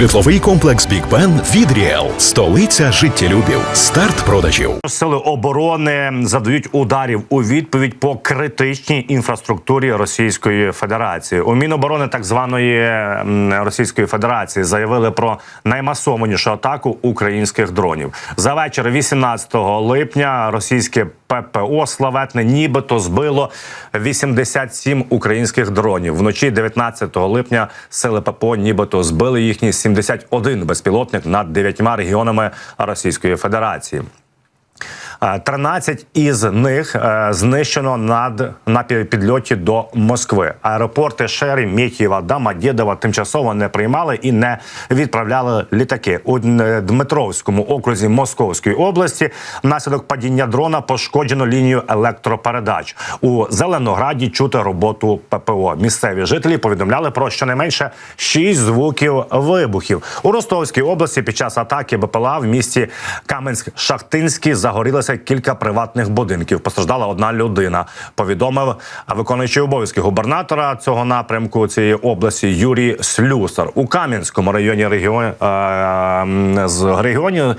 Житловий комплекс Бік Бен від Ріел. Столиця життєлюбів. Старт продажів. Сили оборони задають ударів у відповідь по критичній інфраструктурі Російської Федерації. У Міноборони так званої Російської Федерації заявили про наймасованішу атаку українських дронів. За вечір 18 липня російське ППО славетне нібито збило 87 українських дронів. Вночі 19 липня сили ППО нібито збили їхні 71 безпілотник над дев'ятьма регіонами Російської Федерації. Е, 13 із них е, знищено над на пі- підльоті до Москви. Аеропорти Шері, Мєхіва, Домодєдова тимчасово не приймали і не відправляли літаки. У Дмитровському окрузі Московської області внаслідок падіння дрона пошкоджено лінію електропередач. У Зеленограді чути роботу ППО. Місцеві жителі повідомляли про щонайменше 6 звуків вибухів. У Ростовській області під час атаки БПЛА в місті Каменськ-Шахтинський загорілося кілька приватних будинків. Постраждала одна людина. Повідомив виконуючий обов'язки губернатора цього напрямку цієї області Юрій Слюсар у Кам'янському районі регіон е, з регіонів.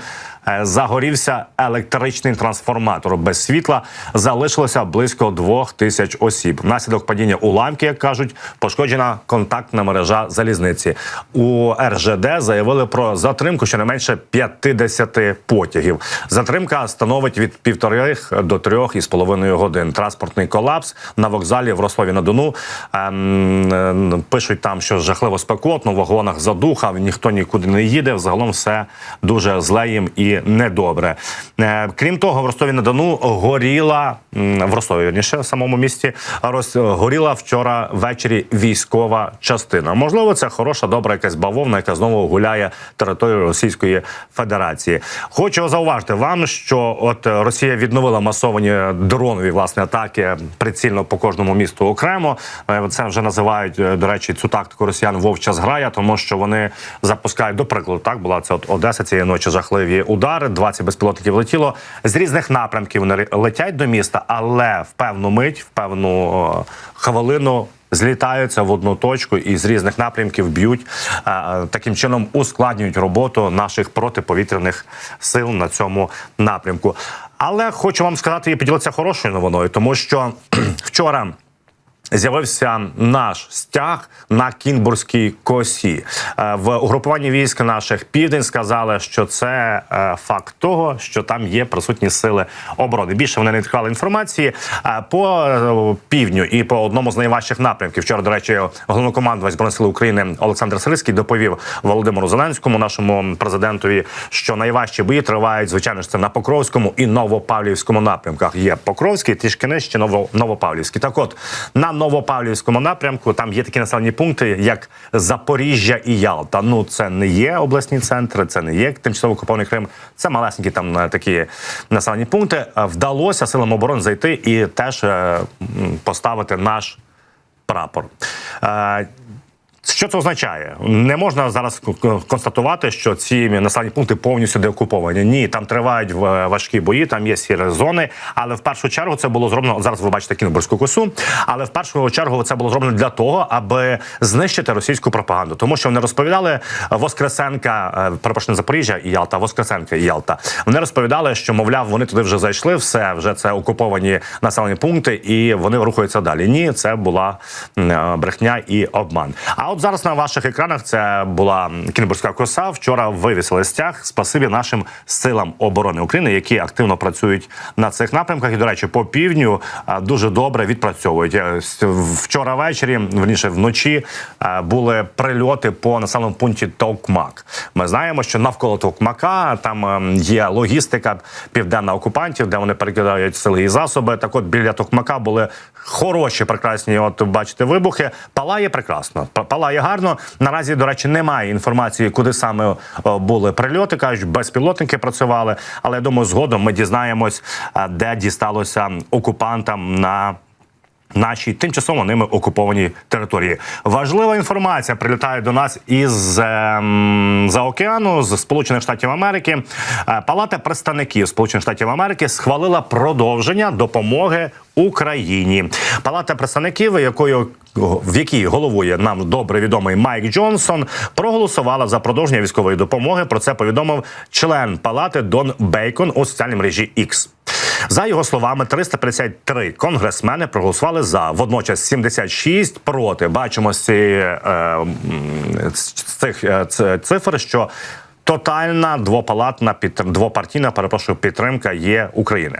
е, Загорівся електричний трансформатор без світла. Залишилося близько двох тисяч осіб. Внаслідок падіння уламки, як кажуть, пошкоджена контактна мережа залізниці. У РЖД заявили про затримку щонайменше 50 потягів. Затримка становить від півтори до трьох із половиною годин. Транспортний колапс на вокзалі в Ростові на Дону ем, пишуть там, що жахливо спекотно в вагонах задуха, ніхто нікуди не їде. Взагалом все дуже зле їм і недобре. Е, Крім того, в Ростові на Дону горіла в Ростові вірніше, в самому місті горіла вчора ввечері військова частина. Можливо, це хороша, добра якась бавовна, яка знову гуляє територією Російської Федерації. Хочу зауважити вам, що от Росія відновила масовані дронові власне атаки прицільно по кожному місту окремо. Е, Це вже називають е, до речі цю тактику росіян вовча зграя, тому що вони запускають до прикладу. Так була це от Одеса цієї ночі жахливі удари. 20 безпілотників летіло з різних напрямків. Вони летять до міста, але в певну мить, в певну хвилину. Злітаються в одну точку і з різних напрямків б'ють таким чином ускладнюють роботу наших протиповітряних сил на цьому напрямку. Але хочу вам сказати і поділитися хорошою новиною, тому що вчора. З'явився наш стяг на Кінбурзькій косі Е, в угрупуванні військ наших південь. Сказали, що це е, факт того, що там є присутні сили оборони. Більше вони не відкривали інформації Е, по півдню і по одному з найважчих напрямків. Вчора, до речі, головнокомандувач збройних сил України Олександр Сирський доповів Володимиру Зеленському, нашому президентові, що найважчі бої тривають звичайно ж це на Покровському і Новопавлівському напрямках. Є Покровський, трішки нижче Ново, Новопавлівський. Так, от на Новопавлівському напрямку там є такі населені пункти, як Запоріжжя і Ялта. Ну це не є обласні центри, це не є тимчасово окупований Крим. Це малесенькі там е, такі населені пункти. Е, Вдалося силам оборони зайти і теж е, поставити наш прапор. Е, що це означає? Не можна зараз констатувати, що ці населені пункти повністю деокуповані. Ні, там тривають в- важкі бої, там є сірі зони. Але в першу чергу це було зроблено. Зараз ви бачите Кінбурзьку косу. Але в першу чергу це було зроблено для того, аби знищити російську пропаганду, тому що вони розповідали Воскресенка, е, перепрошую, Запоріжжя і Ялта, Воскресенка і Ялта. Вони розповідали, що мовляв, вони туди вже зайшли, все вже це окуповані населені пункти, і вони рухаються далі. Ні, це була е, брехня і обман. А от зараз на ваших екранах це була Кінбурзька коса. Вчора вивісили стяг. Спасибі нашим силам оборони України, які активно працюють на цих напрямках. І до речі, по півдню дуже добре відпрацьовують. Вчора ввечері, верніше вночі, були прильоти по населеному пункті Токмак. Ми знаємо, що навколо Токмака там ем, є логістика південна окупантів, де вони перекидають сили і засоби. Так, от біля Токмака були хороші, прекрасні. От бачите, вибухи. Палає прекрасно. Па- Палає гарно. Наразі, до речі, немає інформації, куди саме були прильоти. кажуть, безпілотники працювали. Але я думаю, згодом ми дізнаємось, а, де дісталося окупантам на Нашій тимчасово ними окупованій території важлива інформація прилітає до нас із ем, за океану з Сполучених Штатів Америки. Е, Палата представників Сполучених Штатів Америки схвалила продовження допомоги Україні. Палата представників, якою в якій головує нам добре відомий Майк Джонсон, проголосувала за продовження військової допомоги. Про це повідомив член палати Дон Бейкон у соціальній мережі X. За його словами, 353 конгресмени проголосували за, водночас 76 проти. Бачимо з е, цих е, цифр, що тотальна двопалатна підтримка, двопартійна перепрошую підтримка є України.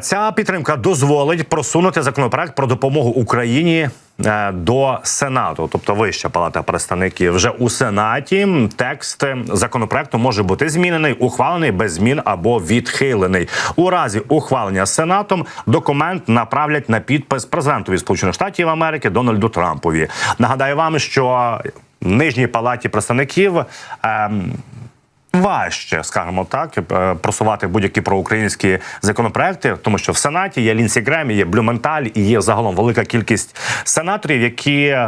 Ця підтримка дозволить просунути законопроект про допомогу Україні е, до Сенату, тобто Вища палата представників. Вже у Сенаті текст законопроекту може бути змінений, ухвалений без змін або відхилений. У разі ухвалення Сенатом документ направлять на підпис президентові Сполучених Штатів Америки Дональду Трампові. Нагадаю вам, що в нижній палаті представників. ем, Важче, скажімо так, е, просувати будь-які проукраїнські законопроекти, тому що в Сенаті є Лінсі Грем, є Блюменталь і є загалом велика кількість сенаторів, які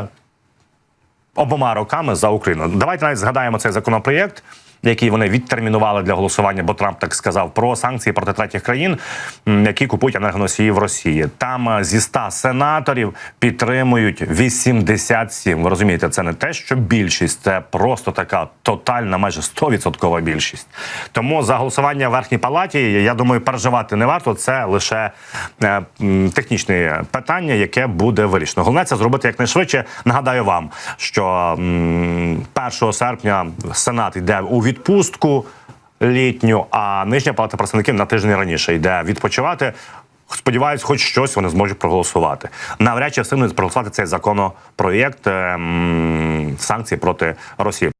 обома роками за Україну. Давайте навіть згадаємо цей законопроєкт, який вони відтермінували для голосування, бо Трамп так сказав про санкції проти третіх країн, які купують енергоносії в Росії. Там е, зі 100 сенаторів підтримують 87. Ви розумієте, це не те, що більшість, це просто така тотальна, майже 100% більшість. Тому за голосування в верхній палаті, я думаю, переживати не варто. Це лише е, технічне питання, яке буде вирішено. Головне це зробити якнайшвидше. Нагадаю вам, що м, 1 серпня Сенат йде у відпустку літню, а нижня палата представників на тиждень раніше йде відпочивати. Сподіваюсь, хоч щось вони зможуть проголосувати. Навряд чи встигнуть проголосувати цей законопроєкт ем, санкцій проти Росії.